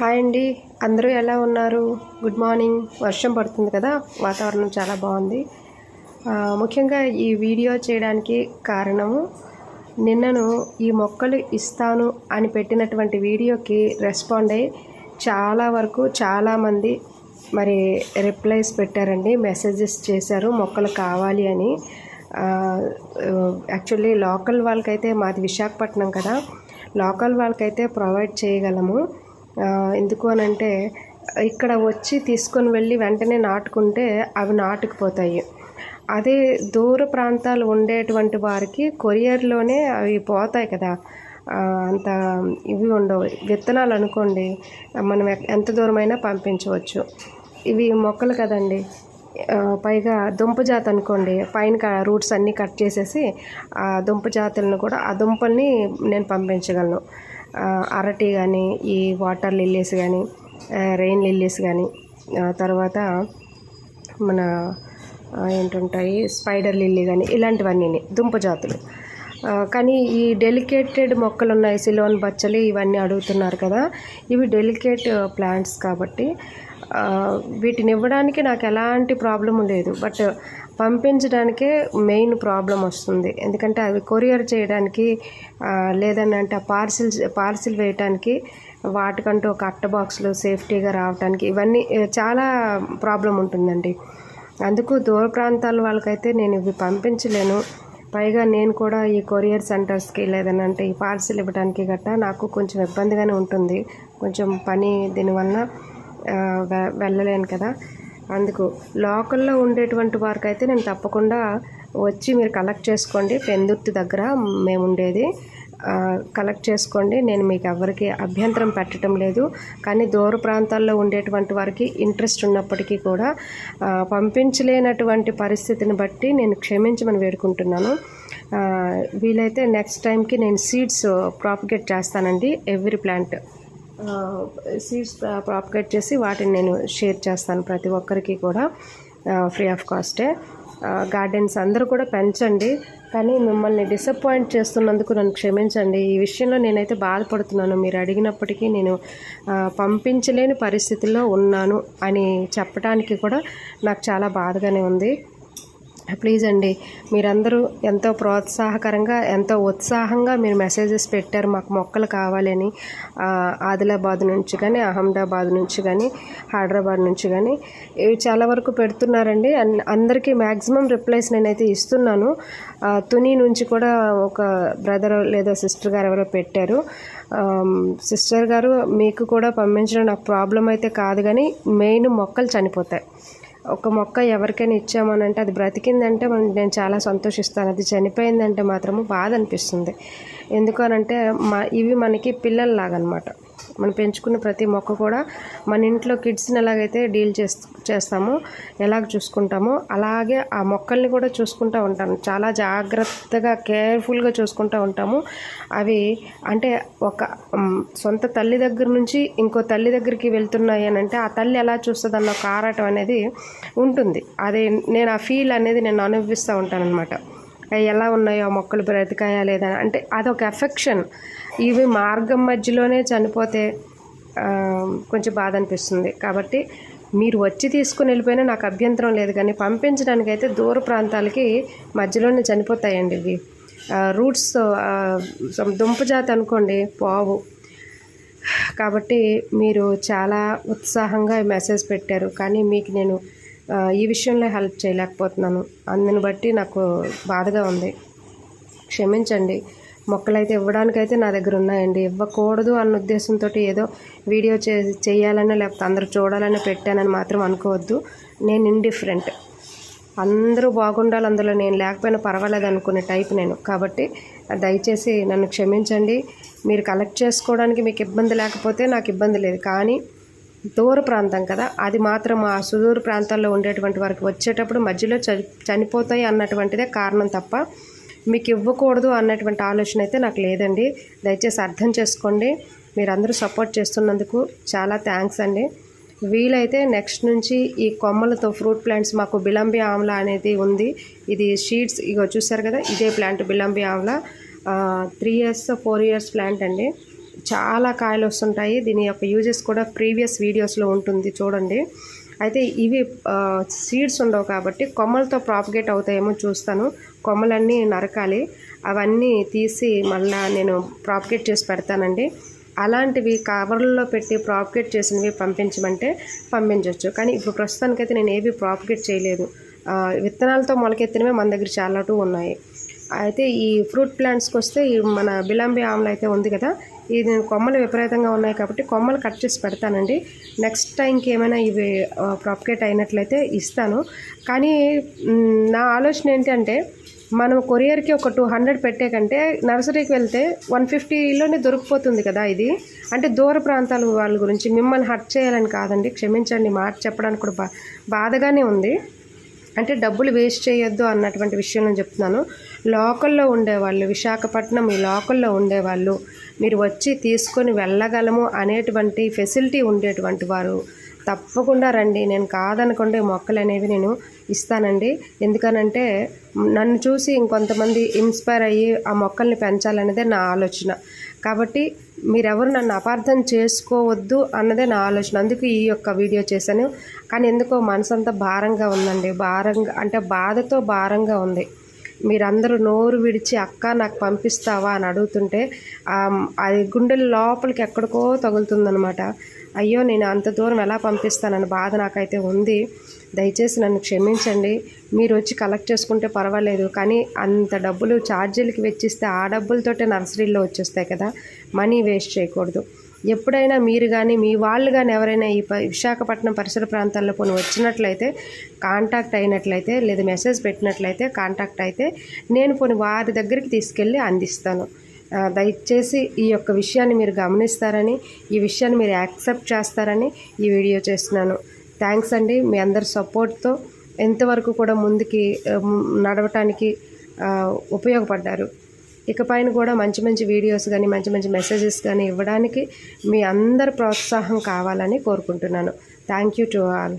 Hi అండి. అందరూ ఎలా ఉన్నారు? Good morning. వర్షం పడుతుంది కదా? వాతావరణం చాలా బాగుంది. ముఖ్యంగా ఈ వీడియో చేయడానికి కారణము నిన్నను ఈ మొక్కలు ఇస్తాను అని పెట్టినటువంటి వీడియోకి రెస్పాండ్ అయ్యి చాలా వరకు చాలామంది మరి రిప్లైస్ పెట్టారండి. మెసేజెస్ చేశారు మొక్కలు కావాలి అని. యాక్చువల్లీ లోకల్ వాళ్ళకైతే మాది విశాఖపట్నం కదా. లోకల్ వాళ్ళకైతే ప్రొవైడ్ చేయగలము. ఎందుకు అని అంటే ఇక్కడ వచ్చి తీసుకొని వెళ్ళి వెంటనే నాటుకుంటే అవి నాటుకుపోతాయి. అదే దూర ప్రాంతాలు ఉండేటువంటి వారికి కొరియర్లోనే అవి పోతాయి కదా. అంత ఇవి ఉండవు. విత్తనాలు అనుకోండి మనం ఎంత దూరమైనా పంపించవచ్చు. ఇవి మొక్కలు కదండి. పైగా దుంప జాతి అనుకోండి పైన క- రూట్స్ అన్నీ కట్ చేసేసి ఆ దుంప జాతులను కూడా ఆ దుంపల్ని నేను పంపించగలను. అరటి కానీ ఈ వాటర్ లిల్లీస్ కానీ రెయిన్ లిల్లీస్ కానీ తర్వాత మన ఏంటుంటాయి స్పైడర్ లిల్లీ కానీ ఇలాంటివన్నీ దుంప జాతులు. కానీ ఈ డెలికేటెడ్ మొక్కలు ఉన్నాయి సిలోన్ బచ్చలు ఇవన్నీ అడుగుతున్నారు కదా. ఇవి డెలికేట్ ప్లాంట్స్ కాబట్టి వీటిని ఇవ్వడానికి నాకు ఎలాంటి ప్రాబ్లం లేదు బట్ పంపించడానికే మెయిన్ ప్రాబ్లం వస్తుంది. ఎందుకంటే అవి కొరియర్ చేయడానికి ఆ, లేదని అంటే పార్సిల్ పార్సిల్ వేయటానికి వాటికంటూ ఒక అట్ట బాక్స్లో సేఫ్టీగా రావడానికి ఇవన్నీ చాలా ప్రాబ్లం ఉంటుందండి. అందుకు దూర ప్రాంతాల వాళ్ళకైతే నేను ఇవి పంపించలేను. పైగా నేను కూడా ఈ కొరియర్ సెంటర్స్కి లేదని అంటే ఈ పార్సిల్ ఇవ్వడానికి గట్టా నాకు కొంచెం ఇబ్బందిగానే ఉంటుంది. కొంచెం పని దీనివల్ల వెళ్ళలేను కదా. అందుకు లోకల్లో ఉండేటువంటి వారికి అయితే నేను తప్పకుండా వచ్చి మీరు కలెక్ట్ చేసుకోండి. పెందుర్తి దగ్గర మేము ఉండేది. కలెక్ట్ చేసుకోండి. నేను మీకు ఎవరికి అభ్యంతరం పెట్టడం లేదు. కానీ దూర ప్రాంతాల్లో ఉండేటువంటి వారికి ఇంట్రెస్ట్ ఉన్నప్పటికీ కూడా పంపించలేనటువంటి పరిస్థితిని బట్టి నేను క్షమించమని వేడుకుంటున్నాను. వీలైతే నెక్స్ట్ టైంకి నేను సీడ్స్ ప్రాపగేట్ చేస్తానండి. ఎవ్రీ ప్లాంట్ సీడ్స్ ప్రాపగేట్ చేసి వాటిని నేను షేర్ చేస్తాను ప్రతి ఒక్కరికి కూడా ఫ్రీ ఆఫ్ కాస్టే. గార్డెన్స్ అందరూ కూడా పెంచండి కానీ మిమ్మల్ని డిసప్పాయింట్ చేస్తున్నందుకు నన్ను క్షమించండి. ఈ విషయంలో నేనైతే బాధపడుతున్నాను. మీరు అడిగినప్పటికీ నేను పంపించలేని పరిస్థితిలో ఉన్నాను అని చెప్పడానికి కూడా నాకు చాలా బాధగానే ఉంది. ప్లీజ్ అండి మీరందరూ ఎంతో ప్రోత్సాహకరంగా ఎంతో ఉత్సాహంగా మీరు మెసేజెస్ పెట్టారు మాకు మొక్కలు కావాలని ఆదిలాబాద్ నుంచి కానీ అహ్మదాబాద్ నుంచి కానీ హైదరాబాద్ నుంచి కానీ. ఇవి చాలా వరకు పెడుతున్నారండి. అన్- అందరికీ మ్యాక్సిమం రిప్లైస్ నేనైతే ఇస్తున్నాను. ఆ, తుని నుంచి కూడా ఒక బ్రదర్ లేదా సిస్టర్ గారు ఎవరో పెట్టారు. సిస్టర్ గారు మీకు కూడా పంపించడం నాకు ప్రాబ్లం అయితే కాదు కానీ మెయిన్ మొక్కలు చనిపోతాయి. ఒక మొక్క ఎవరికైనా ఇచ్చామనంటే అది బ్రతికిందంటే మనం నేను చాలా సంతోషిస్తాను. అది చనిపోయిందంటే మాత్రము బాధ అనిపిస్తుంది. ఎందుకనంటే మా ఇవి మనకి పిల్లల్లాగనమాట. మనం పెంచుకున్న ప్రతి మొక్క కూడా మన ఇంట్లో కిడ్స్ని ఎలాగైతే డీల్ చేస్ చేస్తామో ఎలాగ చూసుకుంటామో అలాగే ఆ మొక్కల్ని కూడా చూసుకుంటూ ఉంటాను చాలా జాగ్రత్తగా కేర్ఫుల్గా చూసుకుంటూ ఉంటాము. అవి అంటే ఒక సొంత తల్లి దగ్గర నుంచి ఇంకో తల్లి దగ్గరికి వెళ్తున్నాయి అని అంటే ఆ తల్లి ఎలా చూస్తుంది అన్న ఒక ఆరాటం అనేది ఉంటుంది. అది నేను ఆ ఫీల్ అనేది నేను అనుభవిస్తూ ఉంటాను అనమాట ఎలా ఉన్నాయో ఆ మొక్కలు బ్రతికాయా లేదా అంటే అదొక ఎఫెక్షన్ ఇవి మార్గం మధ్యలోనే చనిపోతే కొంచెం బాధ అనిపిస్తుంది. కాబట్టి మీరు వచ్చి తీసుకుని వెళ్ళిపోయినా నాకు అభ్యంతరం లేదు. కానీ పంపించడానికి అయితే దూర ప్రాంతాలకి మధ్యలోనే చనిపోతాయండి ఇవి. రూట్స్ దుంప జాతి అనుకోండి పావు. కాబట్టి మీరు చాలా ఉత్సాహంగా మెసేజ్ పెట్టారు. కానీ మీకు నేను ఈ విషయంలో హెల్ప్ చేయలేకపోతున్నాను. అందుని బట్టి నాకు బాధగా ఉంది. క్షమించండి. మొక్కలైతే ఇవ్వడానికైతే నా దగ్గర ఉన్నాయండి. ఇవ్వకూడదు అన్న ఉద్దేశంతో ఏదో వీడియో చే చేయాలని లేకపోతే అందరూ చూడాలని పెట్టానని మాత్రం అనుకోవద్దు. నేను ఇండిఫరెంట్ అందరూ బాగుండాలి అందులో నేను లేకపోయినా పర్వాలేదు అనుకునే టైప్ నేను. కాబట్టి దయచేసి నన్ను క్షమించండి. మీరు కలెక్ట్ చేసుకోవడానికి మీకు ఇబ్బంది లేకపోతే నాకు ఇబ్బంది లేదు. కానీ దూర ప్రాంతం కదా. అది మాత్రం ఆ సుదూర ప్రాంతాల్లో ఉండేటువంటి వారికి వచ్చేటప్పుడు మధ్యలో చని చనిపోతాయి అన్నటువంటిదే కారణం తప్ప మీకు ఇవ్వకూడదు అన్నటువంటి ఆలోచన అయితే నాకు లేదండి. దయచేసి అర్థం చేసుకోండి. మీరందరూ సపోర్ట్ చేస్తున్నందుకు చాలా థ్యాంక్స్ అండి. వీలైతే నెక్స్ట్ నుంచి ఈ కొమ్మలతో ఫ్రూట్ ప్లాంట్స్ మాకు బిలంబి ఆమ్లా అనేది ఉంది. ఇది షీడ్స్ ఇగో చూసారు కదా ఇదే plant బిలంబి amla. Three years four years plant అండి. చాలా కాయలు వస్తుంటాయి. దీని యొక్క యూజెస్ కూడా ప్రీవియస్ వీడియోస్లో ఉంటుంది. చూడండి. అయితే ఇవి సీడ్స్ ఉండవు కాబట్టి కొమ్మలతో ప్రాపగేట్ అవుతాయేమో చూస్తాను. కొమ్మలన్నీ నరకాలి. అవన్నీ తీసి మళ్ళా నేను ప్రాపగేట్ చేసి పెడతానండి. అలాంటివి కవర్లలో పెట్టి ప్రాపగేట్ చేసినవి పంపించమంటే పంపించవచ్చు కానీ ఇప్పుడు ప్రస్తుతానికైతే నేను ఏవి ప్రాపగేట్ చేయలేదు. విత్తనాలతో మొలకెత్తినవి మన దగ్గర చాలాటూ ఉన్నాయి. అయితే ఈ ఫ్రూట్ ప్లాంట్స్కి వస్తే మన బిలాంబి ఆమ్ల అయితే ఉంది కదా ఇది నేను కొమ్మలు విపరీతంగా ఉన్నాయి కాబట్టి కొమ్మలు కట్ చేసి పెడతానండి. నెక్స్ట్ టైంకి ఏమైనా ఇవి ప్రాపగేట్ అయినట్లయితే ఇస్తాను. కానీ నా ఆలోచన ఏంటంటే మనం కొరియర్కి ఒక టూ హండ్రెడ్ పెట్టే కంటే నర్సరీకి వెళ్తే వన్ ఫిఫ్టీలోనే దొరికిపోతుంది కదా ఇది. అంటే దూర ప్రాంతాల వాళ్ళ గురించి మిమ్మల్ని హర్ట్ చేయాలని కాదండి. క్షమించండి మాట చెప్పడానికి కూడా బా బాధగానే ఉంది. అంటే డబ్బులు వేస్ట్ చేయొద్దు అన్నటువంటి విషయం నేను చెప్తున్నాను. లోకల్లో ఉండేవాళ్ళు విశాఖపట్నం ఈ లోకల్లో ఉండేవాళ్ళు మీరు వచ్చి తీసుకొని వెళ్ళగలము అనేటువంటి ఫెసిలిటీ ఉండేటువంటి వారు. తప్పకుండా రండి. నేను కాదనుకోండి మొక్కలు అనేవి నేను ఇస్తానండి. ఎందుకనంటే నన్ను చూసి ఇంకొంతమంది ఇన్స్పైర్ అయ్యి ఆ మొక్కల్ని పెంచాలనేదే నా ఆలోచన. కాబట్టి మీరెవరు నన్ను అపార్థం చేసుకోవద్దు అన్నదే నా ఆలోచన. అందుకు ఈ యొక్క వీడియో చేశాను. కానీ ఎందుకో మనసంతా భారంగా ఉందండి. భారంగా అంటే బాధతో భారంగా ఉంది. మీరందరూ నోరు విడిచి అక్క నాకు పంపిస్తావా? అని అడుగుతుంటే అది గుండెల లోపలికి ఎక్కడికో తగులుతుందనమాట అయ్యో నేను అంత దూరం ఎలా పంపిస్తానని బాధ నాకైతే ఉంది. దయచేసి నన్ను క్షమించండి. మీరు వచ్చి కలెక్ట్ చేసుకుంటే పర్వాలేదు కానీ అంత డబ్బులు ఛార్జీలకి వెచ్చిస్తే ఆ డబ్బులతోటే నర్సరీలో వచ్చేస్తాయి కదా. మనీ వేస్ట్ చేయకూడదు. ఎప్పుడైనా మీరు కానీ మీ వాళ్ళు కానీ ఎవరైనా ఈ విశాఖపట్నం పరిసర ప్రాంతాల్లో కొన్ని వచ్చినట్లయితే కాంటాక్ట్ అయినట్లయితే లేదా మెసేజ్ పెట్టినట్లయితే కాంటాక్ట్ అయితే నేను కొన్ని వారి దగ్గరికి తీసుకెళ్ళి అందిస్తాను. దయచేసి ఈ యొక్క విషయాన్ని మీరు గమనిస్తారని ఈ విషయాన్ని మీరు యాక్సెప్ట్ చేస్తారని ఈ వీడియో చేస్తున్నాను. థ్యాంక్స్ అండి. మీ అందరి సపోర్ట్తో ఎంతవరకు కూడా ముందుకి నడవటానికి ఉపయోగపడ్డారు. ఇకపైన కూడా మంచి మంచి వీడియోస్ కానీ మంచి మంచి మెసేజెస్ కానీ ఇవ్వడానికి మీ అందరి ప్రోత్సాహం కావాలని కోరుకుంటున్నాను. Thank you to all